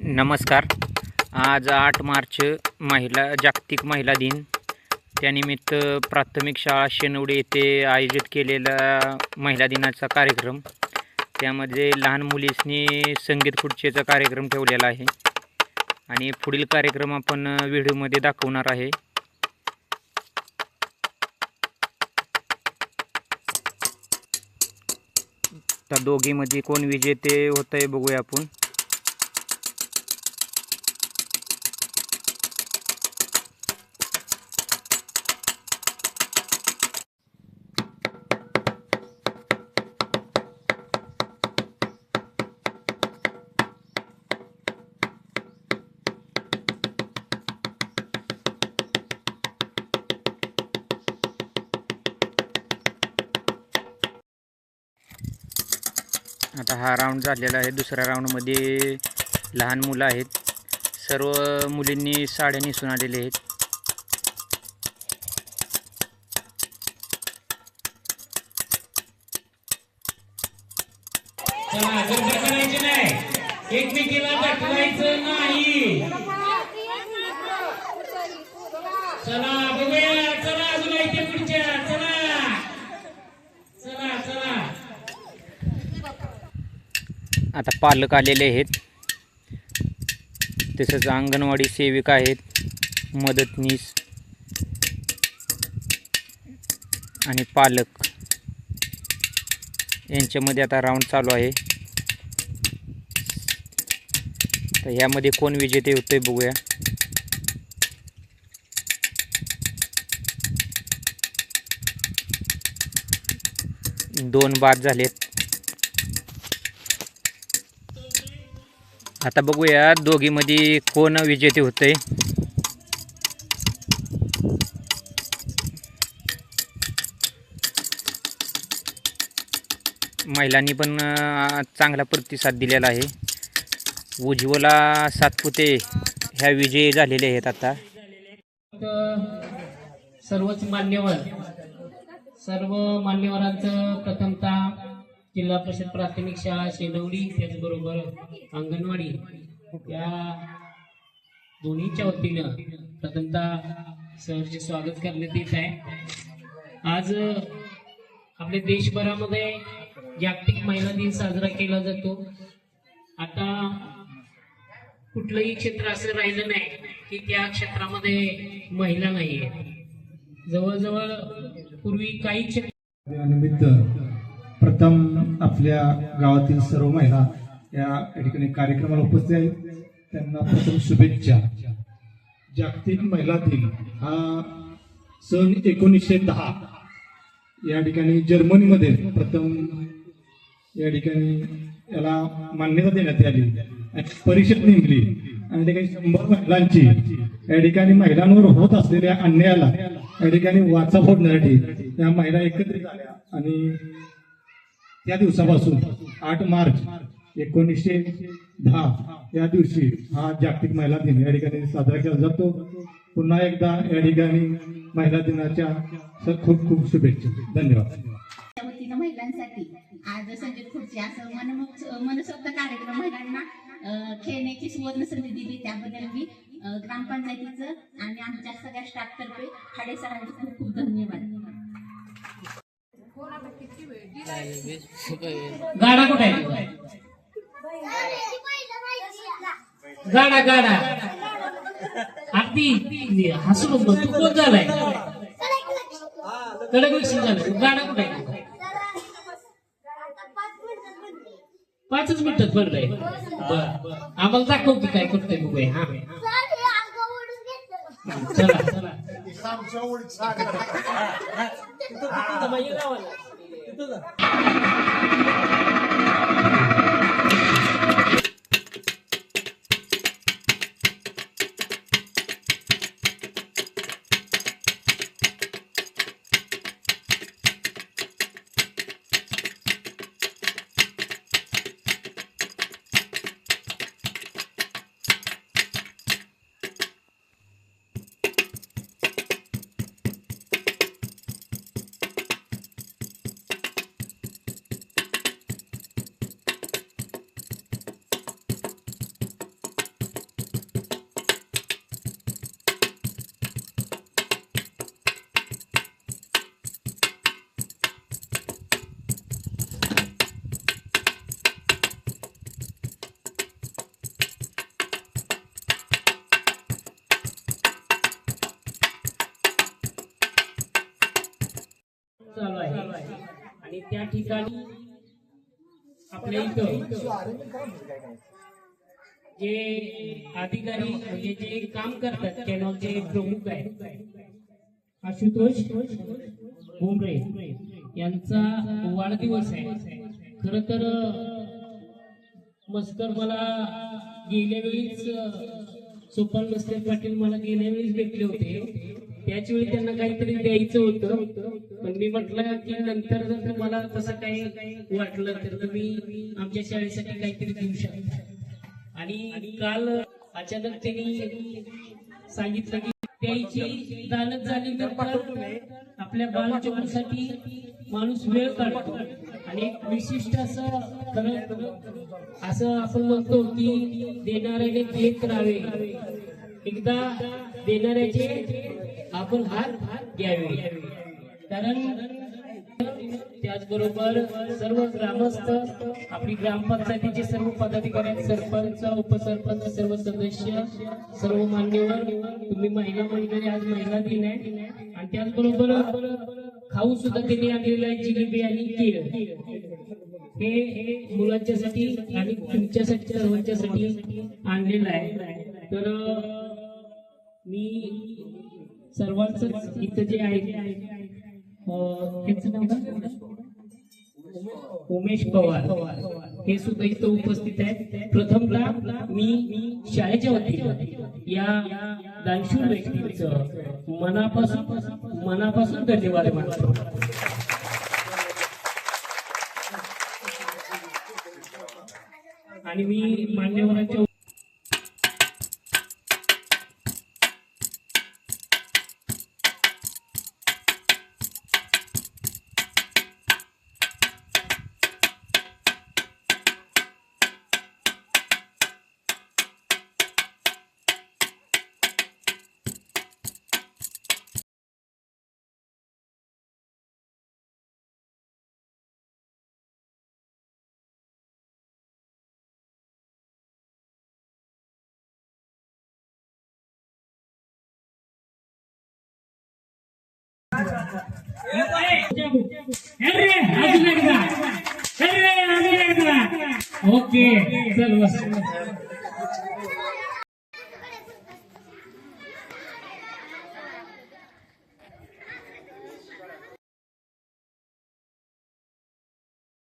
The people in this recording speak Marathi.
नमस्कार. आज आठ मार्च महिला जागतिक महिला दिन. त्यानिमित्त प्राथमिक शाळा शेनवडे येथे आयोजित केलेला महिला दिनाचा कार्यक्रम. त्यामध्ये लहान मुलीसनी संगीत खुर्चीचा कार्यक्रम ठेवलेला आहे. आणि पुढील कार्यक्रम आपण व्हिडिओमध्ये दाखवणार आहे. त्या दोघीमध्ये कोण विजेते होत आहे बघूया आपण. आता हा राऊंड झालेला आहे. दुसऱ्या राऊंडमध्ये लहान मुलं आहेत. सर्व मुलींनी साड्या नेसून आलेले आहेत. चला गर्द करायची नाही एकमेकीला दटवायचं नाही चला बघूया चला अजून इथे पुढच्या चला चला चला आता पालक आलेले आहेत. तसंच अंगणवाडी सेविका आहेत मदतनीस आणि पालक. यांच्यामध्ये आता राऊंड चालू आहे. तर ह्यामध्ये कोण विजेते होते बघूया. दोन बाद झालेत. आता बघूया दोघीमध्ये कोण विजेते होते महिलांनी पण चांगला प्रतिसाद दिलेला आहे. उज्ज्वला सातपुते ह्या विजयी झालेले आहेत आता. सर्वच मान्यवर सर्व मान्यवरांचं प्रथमतः जिल्हा परिषद प्राथमिक शाळा शेलवडी त्याचबरोबर अंगणवाडी या दोन्हीच्या वतीनं प्रथमतः सहर्ष स्वागत करण्यात येत आहे. आज आपल्या देशभरामध्ये जागतिक महिला दिन साजरा केला जातो. आता कुठलंही क्षेत्र असं राहिलं नाही की त्या क्षेत्रामध्ये महिला नाहीये. जवळजवळ पूर्वी काही क्षेत्र निमित्त प्रथम आपल्या गावातील सर्व महिला या ठिकाणी कार्यक्रमाला उपस्थित आहेत. त्यांना प्रथम शुभेच्छा. जागतिक महिला दिन हा सन एकोणीसशे दहा या ठिकाणी जर्मनीमध्ये प्रथम या ठिकाणी याला मान्यता देण्यात आली. परिषद नेमली. आणि ठिकाणी शंभर महिलांची या ठिकाणी महिलांवर होत असलेल्या अन्यायाला या ठिकाणी वाचा फोडण्यासाठी त्या महिला एकत्रित आल्या आणि त्या दिवसापासून आठ मार्च एकोणीसशे दहा. या दिवशी हा जागतिक महिला दिन या ठिकाणी साजरा केला जातो. पुन्हा एकदा या ठिकाणी महिला दिनाच्या खूप खूप शुभेच्छा. धन्यवाद. महिलांसाठी आज संगीत खुर्ची असं मन मनसोक्त कार्यक्रम महिलांना खेळण्याची सुवर्ण संधी दिली. त्याबद्दल मी अं, ग्रामपंचायतीचं आणि आमच्या सगळ्या स्टाफतर्फे खाडे सरांचे खूप खूप धन्यवाद. गाडा कुठे आहे? गाडा गाडा. अगदी हसू नको तू कोण झालाय? कडक विषय झालं. गाडा कुठे आहे? पाचच मिनिटात पडलंय. बर. आम्हाला दाखव की काय करतोय बघूया. हा. चला. चला எடுத்துதான். आणि त्या ठिकाणी आपल्या इथं जे अधिकारी म्हणजे जे काम करतात कॅनॉलचे प्रमुख आहेत आशुतोष भुमरे यांचा वाढदिवस आहे. खर तर मस्कर मला गेल्या वेळीच सोपान मस्कर पाटील मला गेल्या वेळीच भेटले होते. त्याच वेळी त्यांना काहीतरी द्यायचं होतं. पण मी म्हटलं की नंतर जर तुम्हाला तसं काही वाटलं तर तुम्ही आमच्या शाळेसाठी काहीतरी देऊ शकता. आणि काल अचानक त्यांनी सांगितलं की द्यायची दानत झाली तर आपल्या बालचोरीसाठी माणूस वेळ काढतो. आणि एक विशिष्ट असं खरं असं आपण म्हणतो की देणाऱ्याने घेत राहावे एकदा देणाऱ्याचे आपण हात घ्यावे. कारण त्याचबरोबर सर्व ग्रामस्थ आपली ग्रामपंचायतीचे सर्व पदाधिकारी आहेत, सरपंच उपसरपंच सर्व सदस्य सर्व मान्यवर तुम्ही महिला मंडळी आज महिला दिन आहे. आणि त्याचबरोबर खाऊ सुद्धा त्यांनी आणलेलं आहे जिलेबी आणि केळ हे मुलांच्यासाठी आणि तुमच्यासाठी सर्वांच्यासाठी आणलेलं आहे. तर मी सर्वांच इथं जे आहे त्यांचं नाव उमेश पवार. हे सुद्धा इथं उपस्थित आहेत. प्रथमतः मी शाळेच्या वतीने या दानशूर व्यक्तीचं मनापासून मनापासून धन्यवाद मानतो. आणि मी मान्यवरांच्या ओके चल बस